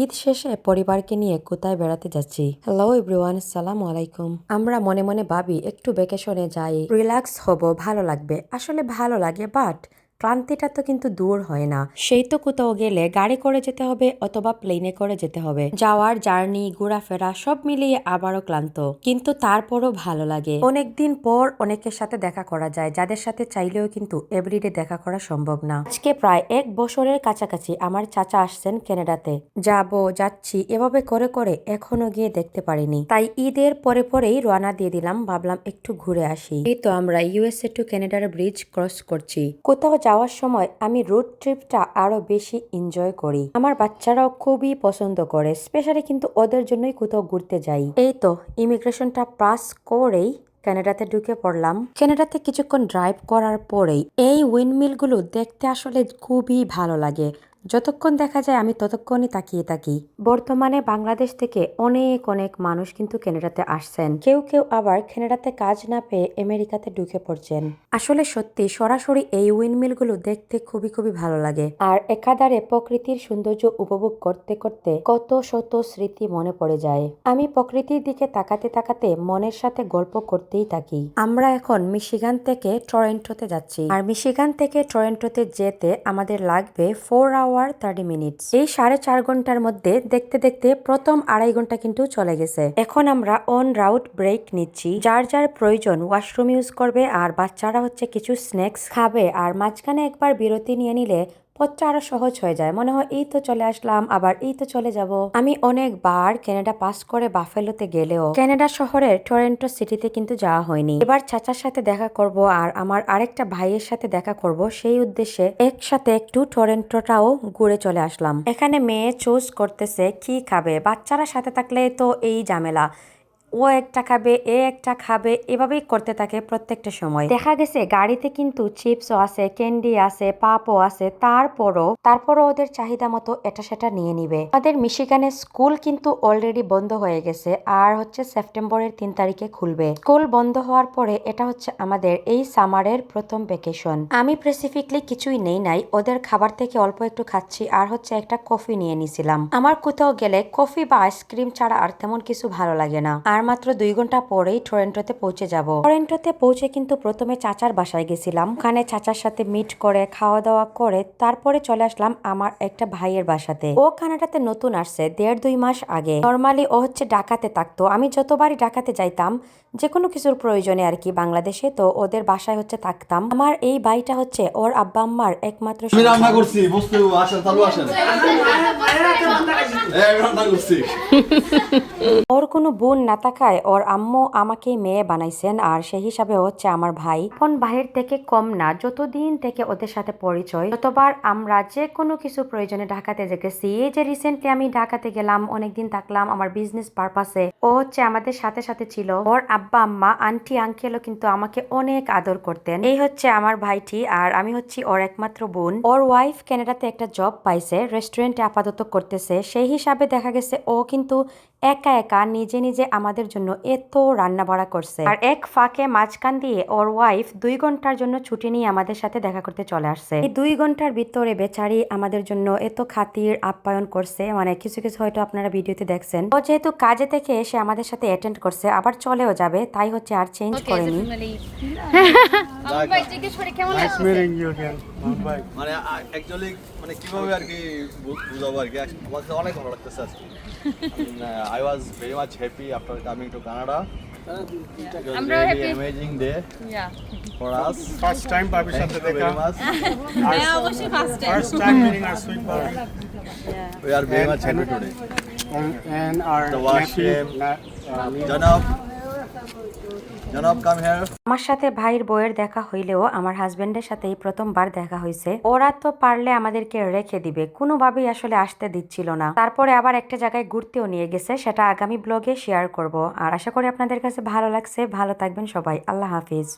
ঈদ শেষে পরিবারকে নিয়ে কোথায় বেড়াতে যাচ্ছি? হ্যালো এভরিওয়ান সালাম আলাইকুম। আমরা মনে মনে ভাবি, একটু ভ্যাকেশনে যাই রিল্যাক্স হব, ভালো লাগবে। আসলে ভালো লাগে বাট ক্লান্তিটা তো কিন্তু দূর হয় না। সেই তো কোথাও গেলে গাড়ি করে যেতে হবে অথবা প্লেনে করে যেতে হবে। যাওয়ার জার্নি ঘোরাফেরা সব মিলিয়ে আবারও ক্লান্ত। কিন্তু তারপরও ভালো লাগে। অনেকদিন পর অনেকের সাথে দেখা করা যায়, যাদের সাথে চাইলেও কিন্তু এভরিডে দেখা করা সম্ভব না। আজকে প্রায় এক বছরের কাছাকাছি আমার চাচা আসছেন কানাডাতে যাব, যাচ্ছি, এভাবে করে করে এখনও গিয়ে দেখতে পারিনি। তাই ঈদের পরে পরেই রওনা দিয়ে দিলাম, ভাবলাম একটু ঘুরে আসি। এই তো আমরা ইউএসএ টু কানাডার ব্রিজ ক্রস করছি। কোথাও যাওয়ার সময় আমি রোড ট্রিপটা আরও বেশি এনজয় করি। আমার বাচ্চারাও খুবই পছন্দ করে স্পেশালি কিন্তু ওদের জন্যই কোথাও ঘুরতে যাই। এই তো ইমিগ্রেশনটা পাস করেই ক্যানাডাতে ঢুকে পড়লাম। ক্যানাডাতে কিছুক্ষণ ড্রাইভ করার পরেই এই উইন্ডমিলগুলো দেখতে আসলে খুবই ভালো লাগে। যতক্ষণ দেখা যায় আমি ততক্ষণই তাকিয়ে থাকি। বর্তমানে বাংলাদেশ থেকে অনেক অনেক মানুষ কিন্তু কানাডাতে আসছেন। কেউ কেউ আবার কানাডাতে কাজ না পেয়ে আমেরিকাতে ঢুকে পড়ছেন। আসলে সত্যি, সরাসরি এই উইন্ডমিলগুলো দেখতে খুবই খুবই ভালো লাগে। আর একাধারে প্রকৃতির সৌন্দর্য উপভোগ করতে করতে কত শত স্মৃতি মনে পড়ে যায়। আমি প্রকৃতির দিকে তাকাতে তাকাতে মনের সাথে গল্প করতেই থাকি। আমরা এখন মিশিগান থেকে টরেন্টোতে যাচ্ছি। আর মিশিগান থেকে টরেন্টোতে যেতে আমাদের লাগবে ফোর আওয়ার থার্টি মিনিটস এই সাড়ে চার ঘণ্টার মধ্যে দেখতে দেখতে প্রথম আড়াই ঘণ্টা কিন্তু চলে গেছে। এখন আমরা অন রাউট ব্রেক নিচ্ছি। যার যার প্রয়োজন ওয়াশরুম ইউজ করবে, আর বাচ্চারা হচ্ছে কিছু স্ন্যাক্স খাবে। আর মাঝখানে একবার বিরতি নিয়ে নিলে পথটা আরও সহজ হয়ে যায়। মনে হয়, এই তো চলে আসলাম, আবার এই তো চলে যাব। আমি অনেকবার কানাডা পাস করে বাফেলোতে গেলেও কানাডা শহরের টরেন্টো সিটিতে কিন্তু যাওয়া হয়নি। এবার চাচার সাথে দেখা করব আর আমার আরেকটা ভাইয়ের সাথে দেখা করব। সেই উদ্দেশ্যে একসাথে একটু টরেন্টোটাও ঘুরে চলে আসলাম। এখানে মেয়ে চুজ করতেছে, কি খাবে? বাচ্চারা সাথে থাকলে তো এই ঝামেলা। ও একটা খাবে, এ একটা খাবে, এভাবেই করতে থাকে প্রত্যেকটা সময়। দেখা গেছে গাড়িতে কিন্তু চিপসও আছে, ক্যান্ডি আছে, পাপও আছে, তারপরও তারপরও ওদের চাহিদা মতো এটা সেটা নিয়ে নিবে। আমাদের মিশিগানের স্কুল কিন্তু অলরেডি বন্ধ হয়ে গেছে আর হচ্ছে সেপ্টেম্বরের তিন তারিখে খুলবে। স্কুল বন্ধ হওয়ার পরে এটা হচ্ছে আমাদের এই সামারের প্রথম ভ্যাকেশন আমি স্পেসিফিকলি কিছুই নেই নাই, ওদের খাবার থেকে অল্প একটু খাচ্ছি আর হচ্ছে একটা কফি নিয়ে নিছিলাম। আমার কোথাও গেলে কফি বা আইসক্রিম ছাড়া আর তেমন কিছু ভালো লাগে না। আর মাত্র দুই ঘণ্টা পরেই টরেন্টোতে পৌঁছে যাব টরেন্টোতে পৌঁছে কিন্তু প্রথমে চাচার বাসায় গেছিলাম ওখানে চাচার সাথে মিট করে খাওয়া দাওয়া করে তারপরে চলে আসলাম আমার একটা ভাইয়ের বাসাতে ও কানাডাতে নতুন আসছে দেড় দুই মাস আগে নর্মালি ও হচ্ছে ডাকাতে থাকতো আমি যতবারই ডাকাতে যাইতাম যে কোনো কিছুর প্রয়োজনে আর কি বাংলাদেশে তো ওদের বাসায় হচ্ছে থাকতাম আমার এই ভাইটা হচ্ছে ওর আব্বা আম্মার একমাত্র আমি রান্না করছি বসতে আসেন চালু আসেন এই, আমি রান্না করছি ওর কোনো বোন না থাকায় ওর আম্মু আমাকে মেয়ে বানাইছেন আর সেই হিসাবে হচ্ছে আমার ভাই। কোন ভাইয়ের থেকে কম না, যতদিন থেকে ওদের সাথে পরিচয় ততবার আমরা যে কোনো কিছু প্রয়োজনে ঢাকাতে যে গেছি এই যে রিসেন্টলি আমি ঢাকাতে গেলাম, অনেকদিন থাকলাম, আমার বিজনেস পারপাসে ও হচ্ছে আমাদের সাথে সাথে ছিল। ওর আব্বা, আম্মা আন্টি আঙ্কেলও কিন্তু আমাকে অনেক আদর করতেন। এই হচ্ছে আমার ভাইটি আর আমি হচ্ছি ওর একমাত্র বোন। ওর ওয়াইফ কানাডাতে একটা জব পাইছে রেস্টুরেন্টে আপাতত করতেছে। সেই হিসাবে দেখা গেছে ও কিন্তু একা একা নিজে নিজে আমাদের জন্য এত রান্না বাড়া করছে। আর এক ফাঁকে মাঝখান দিয়ে ওর ওয়াইফ দুই ঘণ্টার জন্য ছুটি নিয়ে আমাদের সাথে দেখা করতে চলে আসছে। এই দুই ঘণ্টার ভিতরে বেচারি আমাদের জন্য এত খাতির আপ্যায়ন করছে। মানে কিছু কিছু হয়তো আপনারা ভিডিওতে দেখছেন। ও যেহেতু কাজে থেকে এসে আমাদের সাথে অ্যাটেন্ড করছে আবার চলেও যাবে তাই হচ্ছে আর চেঞ্জ করেনি। মানে অ্যাকচুয়ালি মানে কীভাবে আর কি বুঝাবো আর কি আমার কাছে অনেক ভালো লাগতেছে আজকে I was very much happy after coming to Canada আমরাও happy. Amazing day Yeah. For us First time বাবির সাথে দেখা। হ্যাঁ অবশ্যই first time First time meeting our sweet baby we are very much happy today and, and our The nephew. uh, niece. আমার সাথে ভাইয়ের বইয়ের দেখা হইলেও আমার হাজবেন্ডের সাথে এই প্রথমবার দেখা হয়েছে ওরা তো পারলে আমাদেরকে রেখে দিবে, কোনোভাবেই আসলে আসতে দিচ্ছিল না। তারপরে আবার একটা জায়গায় ঘুরতেও নিয়ে গেছে, সেটা আগামী ব্লগে শেয়ার করব। আর আশা করি আপনাদের কাছে ভালো লাগছে। ভালো থাকবেন সবাই। আল্লাহ হাফিজ।